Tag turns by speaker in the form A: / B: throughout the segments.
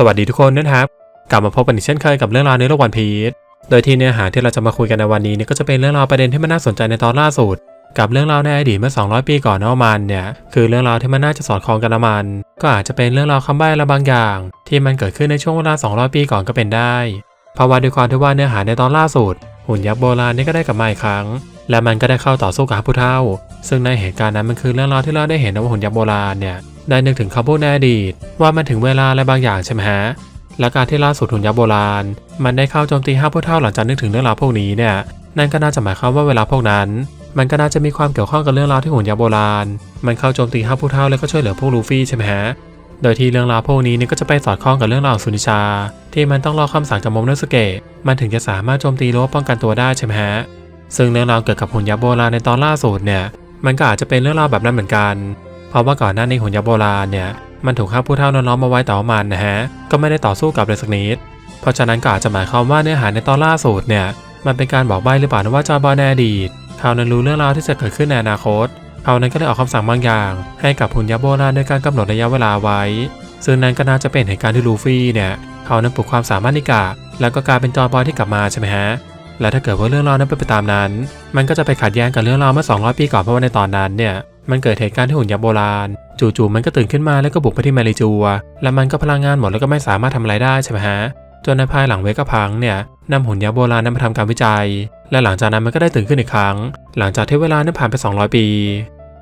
A: สวัสดีทุกคนนะครับ กลับมาพบกันอีกเช่นเคยกับเรื่องราวในโลกวันพีชโดยที่เนื้อหาที่เราจะมาคุยกันในวันนี้เนี่ยก็จะเป็นเรื่องราวประเด็นที่มันน่าสนใจในตอนล่าสุด กับเรื่องราวในอดีตเมื่อ 200 ปีก่อนนะมันเนี่ยคือเรื่องราวที่มันน่าจะสอดคล้องกันละมัน ก็อาจจะเป็นเรื่องราวคำใบ้ละบางอย่าง ที่มันเกิดขึ้นในช่วงเวลา 200 ปีก่อนก็เป็นได้ เพราะว่าด้วยความที่ว่าเนื้อหาในตอนล่าสุด หุ่นยักษ์โบราณนี่ก็ได้กลับมาอีกครั้ง และมันก็ได้เข้าต่อสู้กับผู้เฒ่า ซึ่งในเหตุการณ์นั้นมันคือเรื่องราวที่เราได้เห็นว่าหุ่นยักษ์โบราณเนี่ย ได้นึกถึงคำพูดในอดีต ว่ามันถึงเวลาอะไรบางอย่างใช่ไหมฮะและการที่ล่าสุดหุ่นยักษ์โบราณ มันได้เข้าโจมตีห้าผู้เฒ่าหลังจากนึกถึงเรื่องราวพวกนี้เนี่ยนั่นก็น่าจะหมายความว่าเวลาพวกนั้น มันก็น่าจะมีความเกี่ยวข้องกับเรื่องราวที่หุ่นยักษ์โบราณ มันเข้าโจมตีห้าผู้เฒ่าแล้วก็ช่วยเหลือพวกลูฟี่ใช่ไหมฮะโดยที่เรื่องราวพวกนี้เนี่ยก็จะไปสอดคล้องกับเรื่องราวของซุนิชา ที่มันต้องรอคำสั่งจากโมโนสเกะมันถึงจะสามารถโจมตีรือว่าป้องกันตัวได้ใช่ไหมฮะซึ่งเรื่องราวเกี่ยวกับหุ่นยักษ์โบราณในตอนล่าสุดเนี่ยมันก็อาจจะเป็นเรื่องราวแบบนั้นเหมือนกัน เพราะว่าก่อนหน้านี้หุ่นยักษ์โบราณเนี่ยมันถูกฆ่าผู้เฒ่านั้นล้อมมาไว้แต่ว่ามันนะฮะก็ไม่ได้ต่อสู้กับเลยสักนิดเพราะฉะนั้นก็อาจจะหมายความว่าเนื้อหาในตอนล่าสุดเนี่ยมันเป็นการบอกใบ้หรือเปล่านะว่าจอบอยในอดีตเขานั้นรู้เรื่องราวที่จะเกิดขึ้นในอนาคตเขานั้นก็ได้ออกคำสั่งบางอย่าง ให้กับหุ่นยักษ์โบราณโดยการกำหนดระยะเวลาไว้ ซึ่งนั้นก็น่าจะเป็นเหตุการณ์ที่ลูฟี่เนี่ยเขานั้นปลุกความสามารถนิกาแล้วก็กลายเป็นจอบอยที่กลับมาใช่ไหมฮะและถ้าเกิดว่าเรื่องราวนั้นเป็นไปตามนั้น มันก็จะไปขัดแย้งกับเรื่องราวเมื่อ200 ปีก่อนเพราะว่าในตอนนั้นเนี่ย มันเกิดเหตุการณ์ที่หุ่นยักษ์โบราณ จู่ๆมันก็ตื่นขึ้นมาแล้วก็บุกไปที่มาริจัว และมันก็พลังงานหมดแล้วก็ไม่สามารถทำอะไรได้ใช่ไหมฮะจนในภายหลังเวกพังเนี่ยนำหุ่นยักษ์โบราณนั้นมาทำการวิจัย และหลังจากนั้นมันก็ได้ตื่นขึ้นอีกครั้ง หลังจากที่เวลานั้นผ่านไป 200 ปี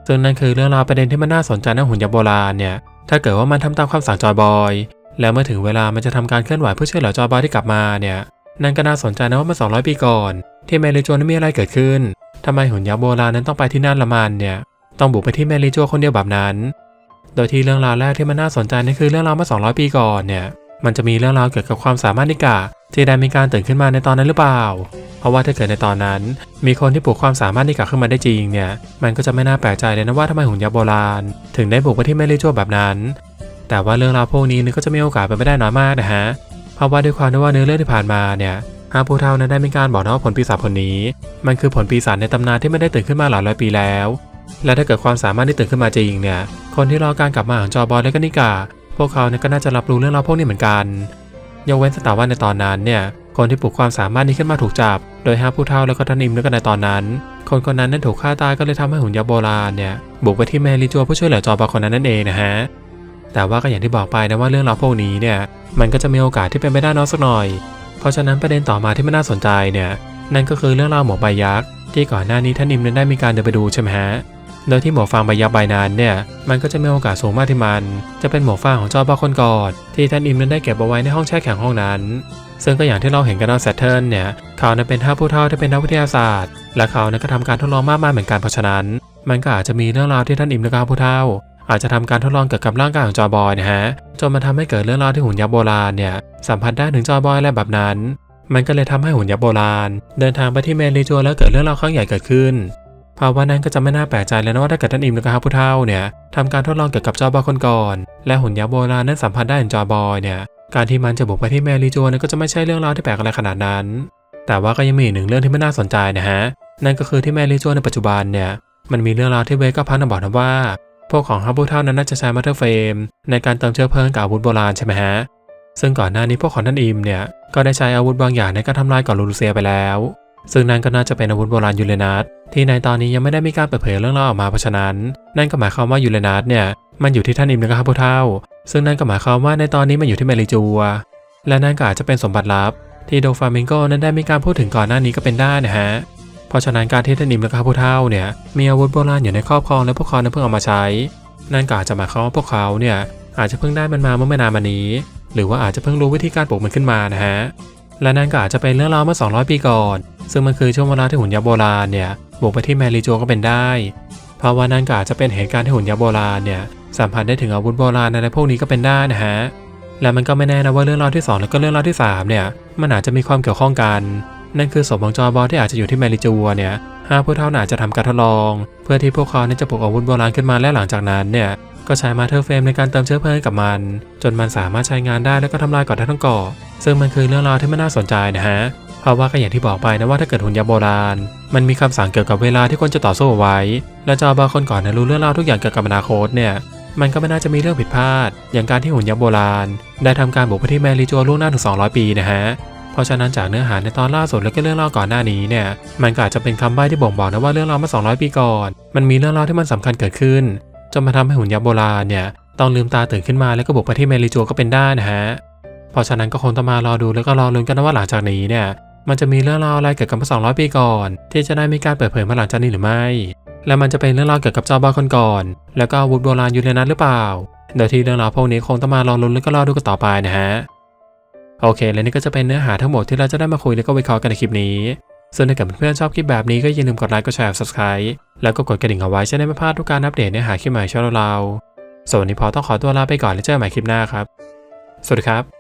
A: ซึ่งนั่นคือเรื่องราวประเด็นที่มันน่าสนใจในหุ่นยักษ์โบราณเนี่ยถ้าเกิดว่ามันทำตามคำสั่งจอยบอย แล้วเมื่อถึงเวลามันจะทำการเคลื่อนไหวเพื่อช่วยเหลือจอยบอยที่กลับมาเนี่ยนั่นก็น่าสนใจนะว่าเมื่อ200 ปีก่อน ที่เมริจัวนั้นมีอะไรเกิดขึ้นทำไมหุ่นยักษ์โบราณนั้นต้องไปที่นั่นละมันเนี่ย ต้องบุกไปที่เมริจัวคนเดียวแบบนั้น โดยที่เรื่องราวแรกที่มันน่าสนใจนั่นคือเรื่องราวเมื่อ200 ปีก่อนเนี่ย มันจะมีเรื่องราวเกี่ยวกับความสามารถนิกาที่ได้มีการตื่นขึ้นมาในตอนนั้นหรือเปล่า เพราะว่าถ้าเกิดในตอนนั้น มีคนที่ปลุกความสามารถนิกาขึ้นมาได้จริงเนี่ย มันก็จะไม่น่าแปลกใจเลยนะว่าทำไมหุ่นยักษ์โบราณ ถึงได้บุกไปที่เมริจัวแบบนั้น แต่ว่าเรื่องราวพวกนี้นี่ก็จะมีโอกาสเป็นไปได้น้อยมากนะฮะ เพราะว่าด้วยความที่ว่าเนื้อเรื่องที่ผ่านมาเนี่ยฮาผู้เฒ่านั้นได้มีการบอกนะว่าผลปีศาจผลนี้ มันคือผลปีศาจในตำนานที่ไม่ได้ตื่นขึ้นมาหลายร้อยปีแล้ว และถ้าเกิดความสามารถที่ตื่นขึ้นมาจริงเนี่ย คนที่รอการกลับมาของจอบอยและก็นิกา พวกเขาเนี่ยก็น่าจะรับรู้เรื่องราวพวกนี้เหมือนกันยกเว้นสตาว่าในตอนนั้นเนี่ย คนที่ปลุกความสามารถนี้ขึ้นมาถูกจับ โดยฮาผู้เฒ่าแล้วก็ท่านอิมด้วยกันในตอนนั้น คนคนนั้นนั้นถูกฆ่าตายก็เลยทำให้หุ่นยักษ์โบราณเนี่ยบุกไปที่แมรี่จัวเพื่อช่วยเหลือจอบอยคนนั้นนั่นเองนะฮะแต่ว่าก็อย่างที่บอกไปนะว่าเรื่องราวพวกนี้เนี่ยมันก็จะมีโอกาสที่เป็นไปได้น้อยสักหน่อย เพราะฉะนั้นประเด็นต่อมาที่ไม่น่าสนใจเนี่ยนั่นก็คือเรื่องราวหมวกใบยักษ์ที่ก่อนหน้านี้ท่านิมนั้นได้มีการเดินไปดูใช่ไหมฮะ โดยที่หมวกฟางใบยักษ์ใบนั้นเนี่ยมันก็จะมีโอกาสสูงมากที่มัน จะเป็นหมวกฟางของเจ้าบ้าคนก่อนที่ท่านอิมนั้นได้เก็บเอาไว้ในห้องแช่แข็งห้องนั้น ซึ่งก็อย่างที่เราเห็นกันว่าแซทเทิร์นเนี่ยเขานั้นเป็นท่าผู้เฒ่าที่เป็นนักวิทยาศาสตร์ และเขานั้นก็ทำการทดลองมากมายเหมือนกันเพราะฉะนั้น มันก็อาจจะมีเรื่องราวที่ท่านอิมและก็ผู้เฒ่า อาจจะทำการทดลองเกี่ยวกับร่างกายของจอบอยนะฮะจนมาทำให้เกิดเรื่องราวที่หุ่นยักษ์โบราณเนี่ยสัมผัสได้ถึงจอบอยอะแบบนั้น มันก็เลยทำให้หุ่นยักษ์โบราณ เดินทางไปที่เมริจัวแล้วเกิดเรื่องราวครั้งใหญ่เกิดขึ้น ภาวะนั้นก็จะไม่น่าแปลกใจเลยนะว่าถ้าเกิดท่านอิมหรือก็ฮาผู้เฒ่าเนี่ยทำการทดลองเกี่ยวกับจอบอคนก่อน และหุ่นยักษ์โบราณนั้นสัมผัสได้ถึงจอบอยเนี่ยการที่มันจะบุกไปที่เมริจัวนก็จะไม่ใช่เรื่องราวที่แปลกอะไรขนาดนั้น แต่ว่าก็ยังมีอีกหนึ่งเรื่องที่ไม่น่าสนใจนะฮะนั่นก็คือที่เมริจัวในปัจจุบันเนี่ยมันมีเรื่องราวที่เวก็พันบอกนะว่า พวกของฮับบูเท่านั้นน่าจะใช้มาเตอร์เฟรมในการเติมเชื้อเพลิงกับอาวุธโบราณใช่ไหมฮะซึ่งก่อนหน้านี้พวกของท่านอิมเนี่ยก็ได้ใช้อาวุธบางอย่างในการทำลายก่อนลูรูเซียไปแล้ว ซึ่งนั่นก็น่าจะเป็นอาวุธโบราณยูเรนัสที่ในตอนนี้ยังไม่ได้มีการเปิดเผยเรื่องราวออกมาเพราะฉะนั้น นั่นก็หมายความว่ายูเรนัสเนี่ยมันอยู่ที่ท่านอิมและก็ฮับบูเท่า ซึ่งนั่นก็หมายความว่าในตอนนี้มันอยู่ที่เมริจัว และนั่นก็อาจจะเป็นสมบัติลับ ที่โดฟามิงโกนั้นได้มีการพูดถึงก่อนหน้านี้ก็เป็นได้นะฮะเพราะฉะนั้นการที่ท่านอิมและก็ฮับบูเท่าเนี่ยมีอาวุธโบราณอยู่ในครอบครองและพวกเขานั้นเพิ่งเอามาใช้ นั่นก็อาจจะหมายความว่าพวกเขาเนี่ยอาจจะเพิ่งได้มันมาเมื่อไม่นานมานี้ หรือว่าอาจจะเพิ่งรู้วิธีการปลูกมันขึ้นมานะฮะและนั่นก็อาจจะเป็นเรื่องราวเมื่อ200 ปีก่อน ซึ่งมันคือช่วงเวลาที่หุ่นยักษ์โบราณเนี่ยบุกไปที่แมริโจก็เป็นได้ เพราะว่านั่นก็อาจจะเป็นเหตุการณ์ที่หุ่นยักษ์โบราณเนี่ยสัมผัสได้ถึงอาวุธโบราณอะไรพวกนี้ก็เป็นได้นะฮะและมันก็ไม่แน่นะว่าเรื่องราวที่ 2 แล้วก็เรื่องราวที่ 3 เนี่ยมันอาจจะมีความเกี่ยวข้องกัน นั่นคือศพของจอบอที่อาจจะอยู่ที่แมริจัวเนี่ยห้าผู้เท่าน่าจะทำการทดลอง เพื่อที่พวกเขาเนี่ยจะปลุกอาวุธโบราณขึ้นมาและหลังจากนั้นเนี่ยก็ใช้มาเธอร์เฟรมในการเติมเชื้อเพลิงกับมัน จนมันสามารถใช้งานได้แล้วก็ทำลายก่อนทั้งก่อซึ่งมันคือเรื่องราวที่ไม่น่าสนใจนะฮะ เพราะว่าก็อย่างที่บอกไปนะว่าถ้าเกิดหุ่นยักษ์โบราณ มันมีคำสั่งเกี่ยวกับเวลาที่คนจะต่อสู้ไว้ และจอบาคนก่อนนะรู้เรื่องราวทุกอย่างเกี่ยวกับอนาคตเนี่ยมันก็ไม่น่าจะมีเรื่องผิดพลาด อย่างการที่หุ่นยักษ์โบราณ ได้ทำการบุกไปที่แมริจัวล่วงหน้าถึง 200 ปีนะฮะ เพราะฉะนั้นจากเนื้อหาในตอนล่าสุดแล้วก็เรื่องเล่าก่อนหน้านี้เนี่ย มันก็อาจจะเป็นคำใบ้ที่บ่งบอกนะว่าเรื่องราวเมื่อ 200 ปีก่อน มันมีเรื่องราวที่มันสำคัญเกิดขึ้น จนมาทำให้หุ่นยักษ์โบราณเนี่ยต้องลืมตาตื่นขึ้นมาแล้วก็บุกไปที่เมริจัวก็เป็นได้นะฮะ เพราะฉะนั้นก็คงต้องมารอดูแล้วก็รอลุ้นกันนะว่าหลังจากนี้เนี่ย มันจะมีเรื่องราวอะไรเกี่ยวกับเมื่อ200 ปีก่อน ที่จะได้มีการเปิดเผยมาหลังจากนี้หรือไม่ และมันจะเป็นเรื่องราวเกี่ยวกับเจ้าบ้าคนก่อน แล้วก็วุธโบราณอยู่ในนั้นหรือเปล่าโดยที่เรื่องราวพวกนี้คงต้องมารอลุ้นแล้วก็รอดูกันต่อไปนะฮะโอเค และนี่ก็จะเป็นเนื้อหาทั้งหมดที่เราจะได้มาคุยแล้วก็วิเคราะห์กันในคลิปนี้ส่วนถ้าเกิดเพื่อนๆชอบคลิปแบบนี้ก็อย่าลืมกดไลค์กดแชร์ subscribe แล้วก็กดกระดิ่งเอาไว้จะได้ไม่พลาดทุกการอัปเดตเนื้อหาคลิปใหม่ช่องเราส่วนวันนี้พอต้องขอตัวลาไปก่อนแล้วเจอกันใหม่คลิปหน้าครับ สวัสดีครับ